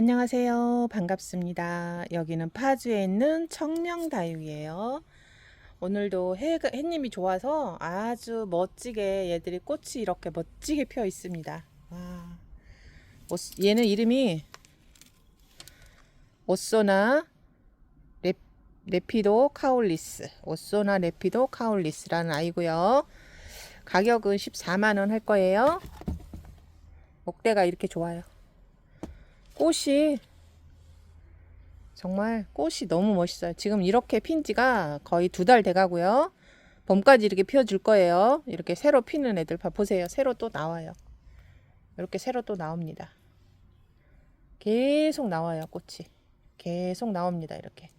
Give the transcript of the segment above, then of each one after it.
안녕하세요. 반갑습니다. 여기는 파주에 있는 청명다육이에요. 오늘도 해, 햇님이 좋아서 아주 멋지게 얘들이 꽃이 이렇게 멋지게 펴 있습니다. 와. 오스- 얘는 이름이 오소나 레, 레피도 카올리스. 오소나 레피도 카올리스라는 아이고요. 가격은 14만원 할 거예요. 목대가 이렇게 좋아요. 꽃이 정말 꽃이 너무 멋있어요. 지금 이렇게 핀 지가 거의 두 달 돼가고요. 봄까지 이렇게 피워줄 거예요. 이렇게 새로 피는 애들 봐 보세요. 새로 또 나와요. 이렇게 새로 또 나옵니다. 계속 나와요. 꽃이 계속 나옵니다. 이렇게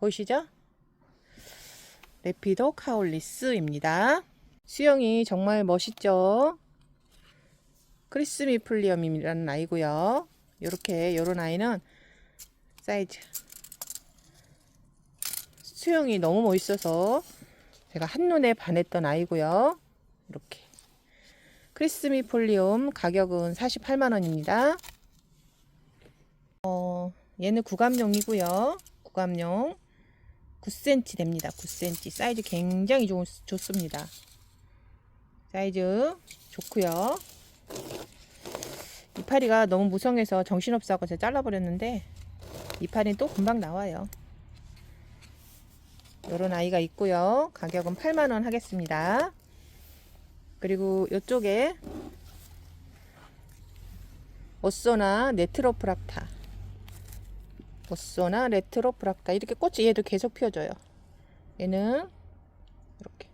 보이시죠? 레피도 카올리스입니다. 수영이 정말 멋있죠? 크리스미플리엄이라는 아이고요. 요렇게 요런 아이는 사이즈 수영이 너무 멋있어서 제가 한눈에 반했던 아이고요. 이렇게 크리스미 폴리움 가격은 48만 원입니다. 어, 얘는 구감용이고요. 구감용 9cm 됩니다. 9cm 사이즈 굉장히 좋, 좋습니다. 사이즈 좋고요. 이파리가 너무 무성해서 정신없어서 제가 잘라버렸는데 이파리는 또 금방 나와요. 요런 아이가 있고요. 가격은 8만원 하겠습니다. 그리고 이쪽에 오소나 네트로프락타 오소나 레트로프락타 이렇게 꽃이 얘도 계속 피어줘요. 얘는 이렇게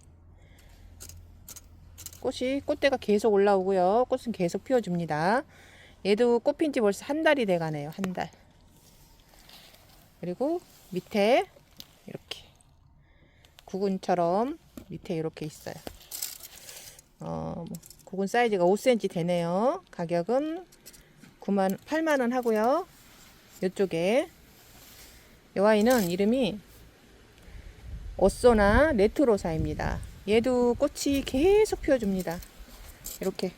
꽃이 꽃대가 계속 올라오고요. 꽃은 계속 피워줍니다. 얘도 꽃핀 지 벌써 한 달이 돼 가네요. 한 달. 그리고 밑에 이렇게 구근처럼 밑에 이렇게 있어요. 어, 뭐 구근 사이즈가 5cm 되네요. 가격은 9만 8만 원 하고요. 이쪽에 이 아이는 이름이 오소나 레트로사입니다. 얘도 꽃이 계속 피워줍니다. 이렇게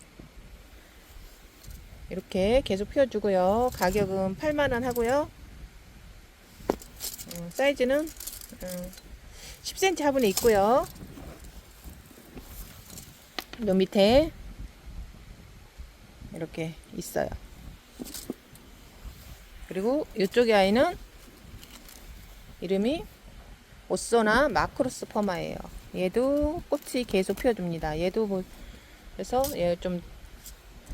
이렇게 계속 피워주고요. 가격은 8만원 하고요. 음, 사이즈는 음, 10cm 화분에 있고요. 요 밑에 이렇게 있어요. 그리고 이쪽의 아이는 이름이 오소나 마크로스 퍼마예요. 얘도 꽃이 계속 피워줍니다. 얘도 뭐 그래서 얘 좀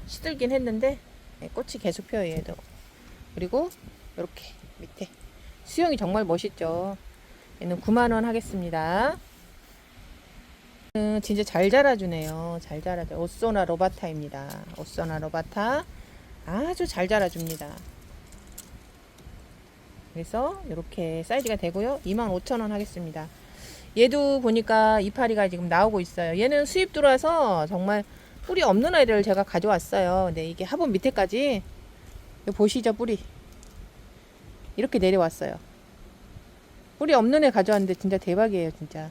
시들긴 했는데 예, 꽃이 계속 피어요 얘도. 그리고 이렇게 밑에 수영이 정말 멋있죠. 얘는 9만 원 하겠습니다. 음, 진짜 잘 자라주네요. 잘 자라줘. 오소나 로바타입니다. 오소나 로바타 아주 잘 자라줍니다. 그래서 이렇게 사이즈가 되고요. 25,000원 하겠습니다. 얘도 보니까 이파리가 지금 나오고 있어요. 얘는 수입 들어와서 정말 뿌리 없는 아이를 제가 가져왔어요. 근데 이게 화분 밑에까지 보시죠 뿌리 이렇게 내려왔어요. 뿌리 없는 애 가져왔는데 진짜 대박이에요 진짜.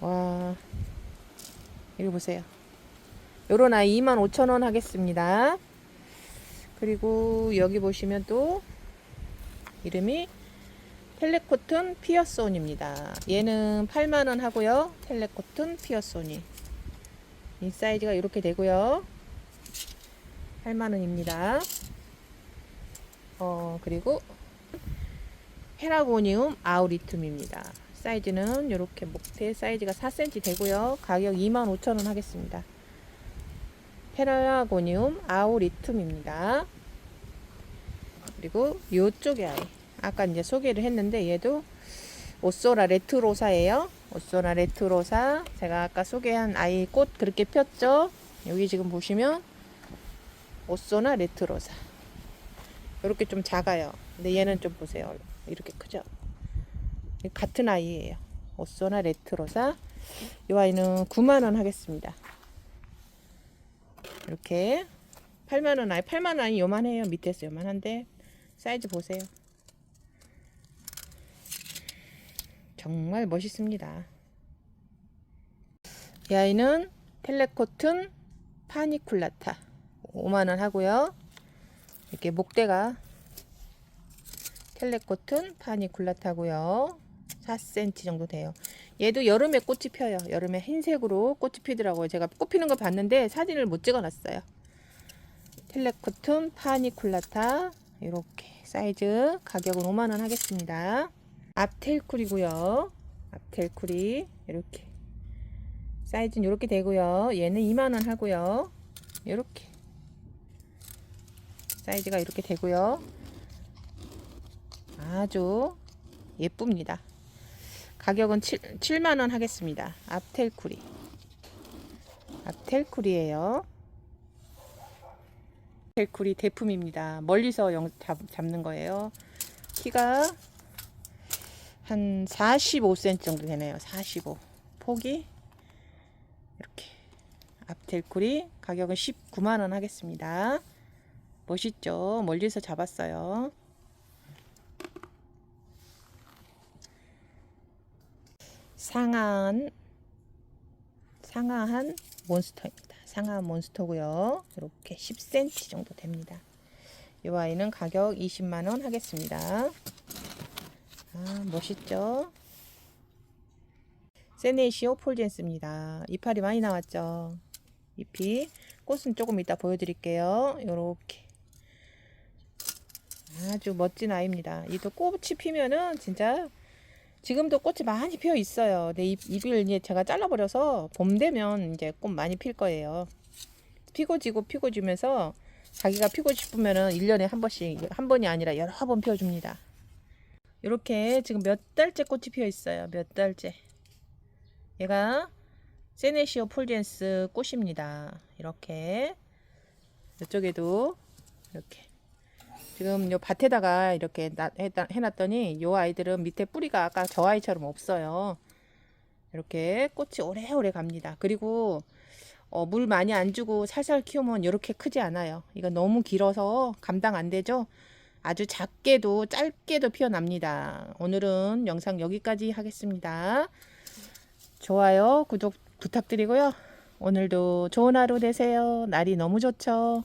와 이거 보세요. 요런 아이 25,000원 하겠습니다. 그리고 여기 보시면 또 이름이 텔레코튼 피어손입니다. 얘는 8만원 하고요. 텔레코튼 피어손이. 이 사이즈가 이렇게 되고요. 8만원입니다. 어, 그리고 페라고니움 아우리툼입니다. 사이즈는 이렇게 목대 사이즈가 4cm 되고요. 가격 25,000원 하겠습니다. 페라고니움 아우리툼입니다. 그리고 이쪽에 아이. 아까 이제 소개를 했는데 얘도 오소라 레트로사예요. 오소라 레트로사. 제가 아까 소개한 아이 꽃 그렇게 폈죠? 여기 지금 보시면 오소나 레트로사. 이렇게 좀 작아요. 근데 얘는 좀 보세요. 이렇게 크죠? 같은 아이예요. 오소나 레트로사. 이 아이는 9만원 하겠습니다. 이렇게 8만원 아이, 8만원 아이 요만해요. 밑에서 요만한데 사이즈 보세요. 정말 멋있습니다. 이 아이는 텔레코튼 파니쿨라타 5만원 하고요. 이렇게 목대가 텔레코튼 파니쿨라타고요. 4cm 정도 돼요. 얘도 여름에 꽃이 펴요. 여름에 흰색으로 꽃이 피더라고요. 제가 꽃 피는 거 봤는데 사진을 못 찍어놨어요. 텔레코튼 파니쿨라타 이렇게 사이즈 가격은 5만원 하겠습니다. 앞텔쿨이고요. 앞텔쿨이 이렇게 사이즈는 이렇게 되고요. 얘는 2만원 하고요. 이렇게 사이즈가 이렇게 되고요. 아주 예쁩니다. 가격은 7, 7만원 하겠습니다. 앞텔쿨이. 앞텔쿨이에요. 텔쿨이 대품입니다. 멀리서 영, 잡, 잡는 거예요. 키가 한 45cm 정도 되네요. 45. 폭이 이렇게. 앞텔쿨이 가격은 19만원 하겠습니다. 멋있죠? 멀리서 잡았어요. 상한 상하한 몬스터입니다. 상하한 몬스터고요. 이렇게 10cm 정도 됩니다. 이 아이는 가격 20만 원 하겠습니다. 아, 멋있죠? 세네시오 폴젠스입니다. 이파리 많이 나왔죠? 잎이 꽃은 조금 이따 보여드릴게요. 요렇게 아주 멋진 아이입니다. 이도 꽃이 피면은 진짜 지금도 꽃이 많이 피어 있어요. 잎, 잎을 이제 제가 잘라버려서 봄 되면 이제 꽃 많이 필 거예요. 피고 지고 피고 지면서 자기가 피고 싶으면은 1년에 한 번씩 한 번이 아니라 여러 번 피워줍니다. 이렇게 지금 몇 달째 꽃이 피어 있어요. 몇 달째. 얘가 세네시오 폴젠스 꽃입니다. 이렇게 이쪽에도 이렇게 지금 요 밭에다가 이렇게 해놨더니 요 아이들은 밑에 뿌리가 아까 저 아이처럼 없어요. 이렇게 꽃이 오래오래 갑니다. 그리고 어, 물 많이 안 주고 살살 키우면 이렇게 크지 않아요. 이거 너무 길어서 감당 안 되죠. 아주 작게도 짧게도 피어납니다. 오늘은 영상 여기까지 하겠습니다. 좋아요, 구독 부탁드리고요. 오늘도 좋은 하루 되세요. 날이 너무 좋죠.